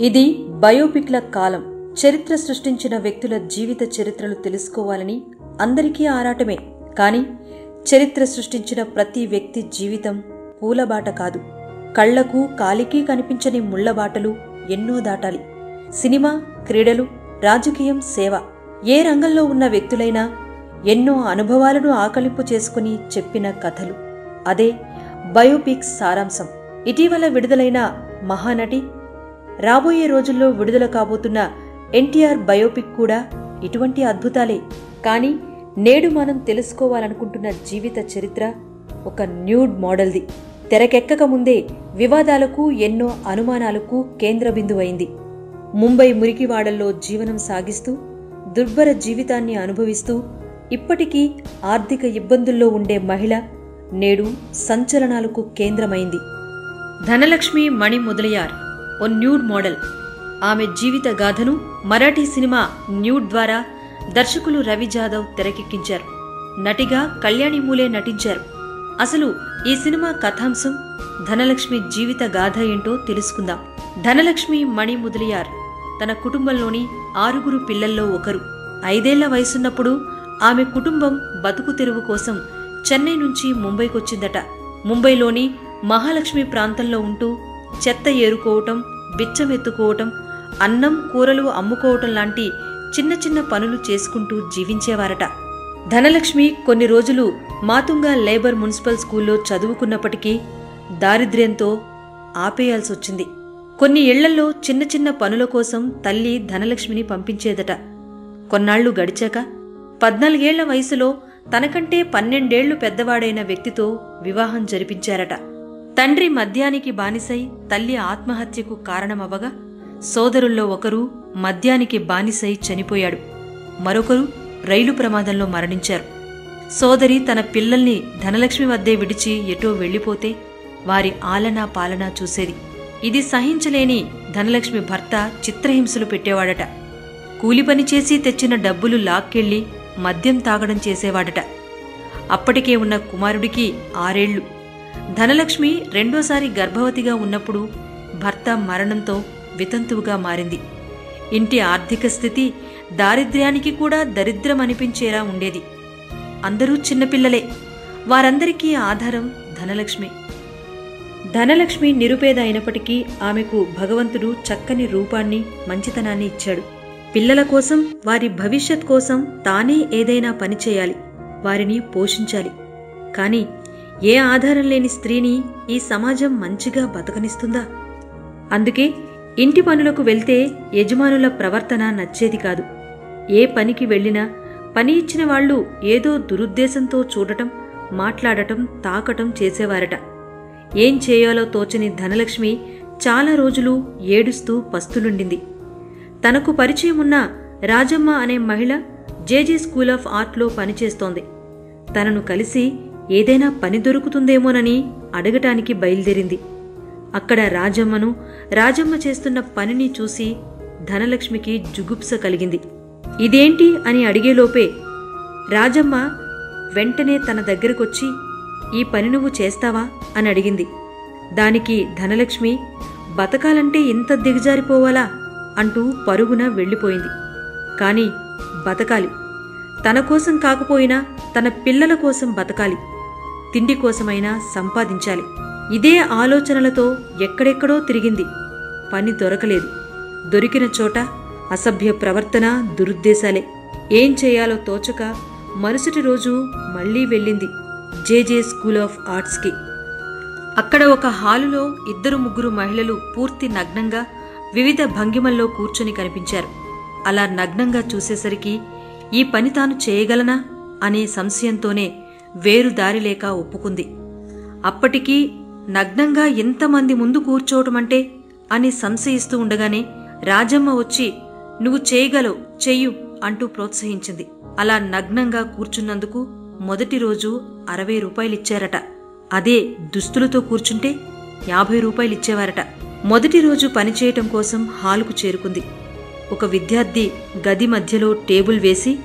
ఇది బయోపిక్ల కాలం. చరిత్ర సృష్టించిన వ్యక్తుల జీవిత చరిత్రలు తెలుసుకోవాలని అందరికీ ఆరాటమే. కానీ చరిత్ర సృష్టించిన ప్రతి వ్యక్తి జీవితం పూలబాట కాదు. కళ్ళకు కాలికి కనిపించని ముళ్ళబాటలు ఎన్నో దాటాలి. సినిమా క్రీడలు రాజకీయం సేవ. ఏ రంగంలో ఉన్న వ్యక్తులైనా ఎన్నో అనుభవాలను ఆకలింపు చేసుకుని చెప్పిన కథలు. అదే బయోపిక్ సారాంశం. ఇటీవల విడుదలైన మహానటి రాబోయే రోజుల్లో విడుదల కాబోతున్న ఎన్టీఆర్ బయోపిక్ కూడా ఇటువంటి అద్భుతాలే. కానీ నేడు మనం తెలుసుకోవాలనుకుంటున్న జీవిత చరిత్ర ఒక న్యూడ్ మోడల్ది. తెరకెక్కక ముందే వివాదాలకు ఎన్నో అనుమానాలకు కేంద్ర బిందువైంది. ముంబై మురికివాడల్లో జీవనం సాగిస్తూ దుర్భర జీవితాన్ని అనుభవిస్తూ ఇప్పటికీ ఆర్థిక ఇబ్బందుల్లో ఉండే మహిళ నేడు సంచలనాలకు కేంద్రమైంది. ధనలక్ష్మి మణి మొదలయార్ ఓ న్యూడ్ మోడల్. ఆమె జీవిత గాథను మరాఠీ సినిమా న్యూడ్ ద్వారా దర్శకులు రవి జాదవ్ తెరకెక్కించారు. నటిగా కళ్యాణి మూలే నటించారు. అసలు ఈ సినిమా కథాంశం ధనలక్ష్మి జీవిత గాథ ఏంటో తెలుసుకుందాం. ధనలక్ష్మి మణి ముదలియార్ తన కుటుంబంలోని ఆరుగురు పిల్లల్లో ఒకరు. ఐదేళ్ళ వయసున్నప్పుడు ఆమె కుటుంబం బతుకు తెరువు కోసం చెన్నై నుంచి ముంబైకొచ్చిందట. ముంబైలోని మహాలక్ష్మి ప్రాంతంలో ఉంటూ చెత్త ఏరుకోవటం బిచ్చమెత్తుకోవటం అన్నం కూరలు అమ్ముకోవటం లాంటి చిన్న చిన్న పనులు చేసుకుంటూ జీవించేవారట. ధనలక్ష్మి కొన్ని రోజులు మాతుంగా లేబర్ మున్సిపల్ స్కూల్లో చదువుకున్నప్పటికీ దారిద్ర్యంతో ఆపేయాల్సొచ్చింది. కొన్ని ఇళ్ళలో చిన్న చిన్న పనుల కోసం తల్లి ధనలక్ష్మిని పంపించేదట. కొన్నాళ్ళు గడిచాక పద్నాలుగేళ్ళ వయసులో తనకంటే పన్నెండేళ్ళు పెద్దవాడైన వ్యక్తితో వివాహం జరిపించారట. తండ్రి మద్యానికి బానిసై తల్లి ఆత్మహత్యకు కారణమవ్వగా సోదరుల్లో ఒకరు మద్యానికి బానిసై చనిపోయాడు. మరొకరు రైలు ప్రమాదంలో మరణించారు. సోదరి తన పిల్లల్ని ధనలక్ష్మి వద్దే విడిచి ఎటో వెళ్ళిపోతే వారి ఆలనా పాలనా చూసేది. ఇది సహించలేని ధనలక్ష్మి భర్త చిత్రహింసలు పెట్టేవాడట. కూలిపని చేసి తెచ్చిన డబ్బులు లాక్కెళ్ళి మద్యం తాగడం చేసేవాడట. అప్పటికే ఉన్న కుమారుడికి ఆరేళ్ళు ధనలక్ష్మి రెండోసారి గర్భవతిగా ఉన్నప్పుడు భర్త మరణంతో వితంతువుగా మారింది. ఇంటి ఆర్థిక స్థితి దారిద్ర్యానికి కూడా దరిద్రం అనిపించేలా ఉండేది. అందరూ చిన్నపిల్లలే. వారందరికీ ఆధారం ధనలక్ష్మి. ధనలక్ష్మి నిరుపేద అయినప్పటికీ ఆమెకు భగవంతుడు చక్కని రూపాన్ని మంచితనాన్ని ఇచ్చాడు. పిల్లల కోసం వారి భవిష్యత్ కోసం తానే ఏదైనా పని చేయాలి. వారిని పోషించాలి. కానీ ఏ ఆధారం లేని స్త్రీని ఈ సమాజం మంచిగా బతకనిస్తుందా? అందుకే ఇంటి పనులకు వెళ్తే యజమానుల ప్రవర్తన నచ్చేది కాదు. ఏ పనికి వెళ్ళినా పని ఇచ్చిన వాళ్ళు ఏదో దురుద్దేశంతో చూడటం మాట్లాడటం తాకటం చేసేవారట. ఏం చేయాలో తోచని ధనలక్ష్మి చాలా రోజులు ఏడుస్తూ పస్తులుండింది. తనకు పరిచయం ఉన్న రాజమ్మ అనే మహిళ జేజే స్కూల్ ఆఫ్ ఆర్ట్లో పనిచేస్తోంది. తనను కలిసి ఏదైనా పని దొరుకుతుందేమోనని అడగటానికి బయలుదేరింది. అక్కడ రాజమ్మను రాజమ్మ చేస్తున్న పనిని చూసి ధనలక్ష్మికి జుగుప్స కలిగింది. ఇదేంటి అని అడిగేలోపే రాజమ్మ వెంటనే తన దగ్గరకొచ్చి ఈ పని నువ్వు చేస్తావా? అని అడిగింది. దానికి ధనలక్ష్మి బతకాలంటే ఇంత దిగజారిపోవాలా? అంటూ పరుగున వెళ్ళిపోయింది. కాని బతకాలి. తన కోసం కాకపోయినా తన పిల్లల కోసం బతకాలి. తిండి కోసమైనా సంపాదించాలి. ఇదే ఆలోచనలతో ఎక్కడెక్కడో తిరిగింది. పని దొరకలేదు. దొరికిన చోట అసభ్య ప్రవర్తన దురుద్దేశాలే. ఏం చేయాలో తోచక మరుసటి రోజు మళ్ళీ వెళ్ళింది జేజే స్కూల్ ఆఫ్ ఆర్ట్స్కి. అక్కడ ఒక హాలులో ఇద్దరు ముగ్గురు మహిళలు పూర్తి నగ్నంగా వివిధ భంగిమల్లో కూర్చొని కనిపించారు. అలా నగ్నంగా చూసేసరికి ఈ పని తాను చేయగలనా అనే సంశయంతోనే వేరు దారి లేక ఒప్పుకుంది. అప్పటికీ నగ్నంగా ఎంతమంది ముందు కూర్చోవటమంటే అని సంశయిస్తూ ఉండగానే రాజమ్మ వచ్చి నువ్వు చేయగలవు చెయ్యు అంటూ ప్రోత్సహించింది. అలా నగ్నంగా కూర్చున్నందుకు మొదటి రోజు అరవై రూపాయలిచ్చారట. అదే దుస్తులతో కూర్చుంటే యాభై రూపాయలిచ్చేవారట. మొదటి రోజు పనిచేయటం కోసం హాలుకు చేరుకుంది. ఒక విద్యార్థి గది మధ్యలో టేబుల్ వేసి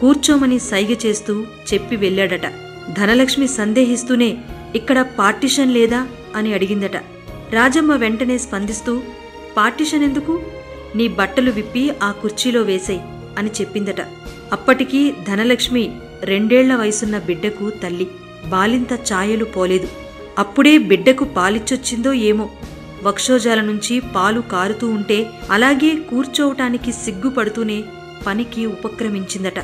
కూర్చోమని సైగ చేస్తూ చెప్పి వెళ్ళాడట. ధనలక్ష్మి సందేహిస్తూనే ఇక్కడ పార్టిషన్ లేదా అని అడిగిందట. రాజమ్మ వెంటనే స్పందిస్తూ పార్టిషన్ ఎందుకు? నీ బట్టలు విప్పి ఆ కుర్చీలో వేసేయ్ అని చెప్పిందట. అప్పటికీ ధనలక్ష్మి రెండేళ్ళ వయసున్న బిడ్డకు తల్లి బాలింత ఛాయలు పోలేదు. అప్పుడే బిడ్డకు పాలిచ్చొచ్చిందో ఏమో. వక్షోజాల నుంచి పాలు కారుతూ ఉంటే అలాగే కూర్చోవటానికి సిగ్గుపడుతూనే పనికి ఉపక్రమించిందట.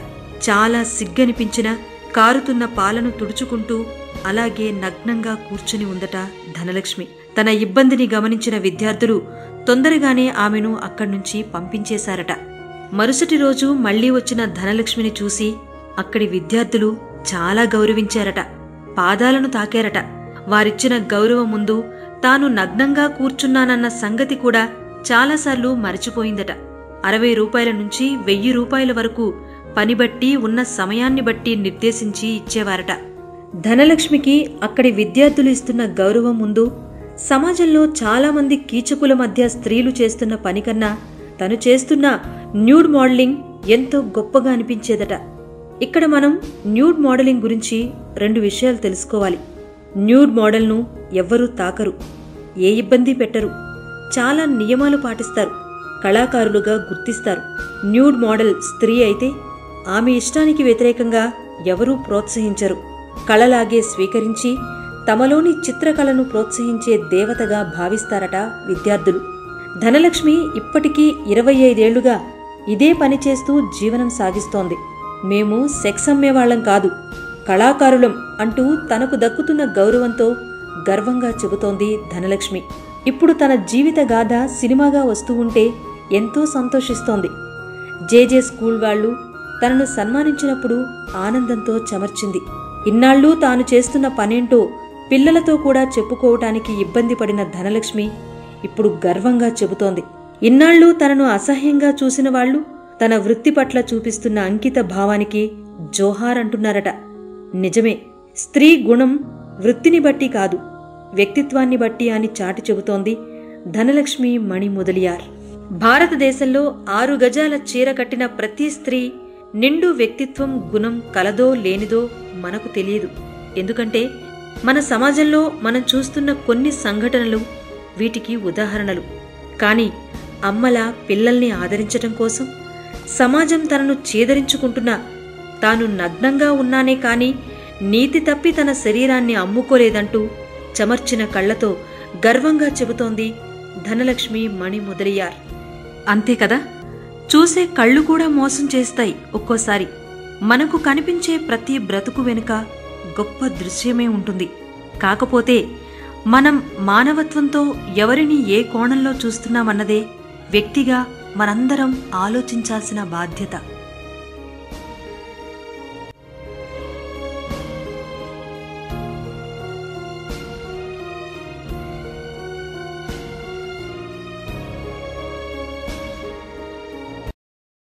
చాలా సిగ్గనిపించిన కారుతున్న పాలను తుడుచుకుంటూ అలాగే నగ్నంగా కూర్చుని ఉందట ధనలక్ష్మి. తన ఇబ్బందిని గమనించిన విద్యార్థులు తొందరగానే ఆమెను అక్కడ్నుంచి పంపించేశారట. మరుసటి రోజు మళ్ళీ వచ్చిన ధనలక్ష్మిని చూసి అక్కడి విద్యార్థులు చాలా గౌరవించారట. పాదాలను తాకారట. వారిచ్చిన గౌరవం ముందు తాను నగ్నంగా కూర్చున్నానన్న సంగతి కూడా చాలాసార్లు మరచిపోయిందట. అరవై రూపాయల నుంచి వెయ్యి రూపాయల వరకు పని బట్టి ఉన్న సమయాన్ని బట్టి నిర్దేశించి ఇచ్చేవారట. ధనలక్ష్మికి అక్కడి విద్యార్థులు ఇస్తున్న గౌరవం ముందు సమాజంలో చాలామంది కీచకుల మధ్య స్త్రీలు చేస్తున్న పనికన్నా తను చేస్తున్న న్యూడ్ మోడలింగ్ ఎంతో గొప్పగా అనిపించేదట. ఇక్కడ మనం న్యూడ్ మోడలింగ్ గురించి రెండు విషయాలు తెలుసుకోవాలి. న్యూడ్ మోడల్ను ఎవ్వరూ తాకరు ఏ ఇబ్బంది పెట్టరు చాలా నియమాలు పాటిస్తారు కళాకారులుగా గుర్తిస్తారు. న్యూడ్ మోడల్ స్త్రీ అయితే ఆమె ఇష్టానికి వ్యతిరేకంగా ఎవరూ ప్రోత్సహించరు. కళలాగే స్వీకరించి తమలోని చిత్రకళను ప్రోత్సహించే దేవతగా భావిస్తారట విద్యార్థులు. ధనలక్ష్మి ఇప్పటికీ ఇరవై ఐదేళ్ళుగా ఇదే పని చేస్తూ జీవనం సాగిస్తోంది. మేము సెక్స్ అమ్మేవాళ్ళం కాదు కళాకారులం అంటూ తనకు దక్కుతున్న గౌరవంతో గర్వంగా చెబుతోంది ధనలక్ష్మి. ఇప్పుడు తన జీవిత గాథ సినిమాగా వస్తూ ఉంటే ఎంతో సంతోషిస్తోంది. జేజే స్కూల్ వాళ్ళు తనను సన్మానించినప్పుడు ఆనందంతో చమర్చింది. ఇన్నాళ్ళు తాను చేస్తున్న పనేంటో పిల్లలతో కూడా చెప్పుకోవటానికి ఇబ్బంది పడిన ధనలక్ష్మి ఇప్పుడు గర్వంగా చెబుతోంది. ఇన్నాళ్ళు తనను అసహ్యంగా చూసిన వాళ్ళు తన వృత్తి పట్ల చూపిస్తున్న అంకిత భావానికి జోహార్ అంటున్నారట. నిజమే స్త్రీ గుణం వృత్తిని బట్టి కాదు వ్యక్తిత్వాన్ని బట్టి అని చాటి చెబుతోంది ధనలక్ష్మి మణి మొదలియార్ భారతదేశంలో ఆరు గజాల చీర కట్టిన ప్రతి స్త్రీ నిండు వ్యక్తిత్వం గుణం కలదో లేనిదో మనకు తెలియదు. ఎందుకంటే మన సమాజంలో మనం చూస్తున్న కొన్ని సంఘటనలు వీటికి ఉదాహరణలు. కానీ అమ్మల పిల్లల్ని ఆదరించటం కోసం సమాజం తనను చేదరించుకుంటున్నా తాను నగ్నంగా ఉన్నానే కాని నీతి తప్పి తన శరీరాన్ని అమ్ముకోలేదంటూ చమర్చిన కళ్ళతో గర్వంగా చెబుతోంది ధనలక్ష్మి మణి ముదలియార్ అంతే కదా? చూసే కళ్ళు కూడా మోసం చేస్తాయి ఒక్కోసారి. మనకు కనిపించే ప్రతి బ్రతుకు వెనుక గొప్ప దృశ్యమే ఉంటుంది. కాకపోతే మనం మానవత్వంతో ఎవరిని ఏ కోణంలో చూస్తున్నామన్నదే వ్యక్తిగా మనందరం ఆలోచించాల్సిన బాధ్యత.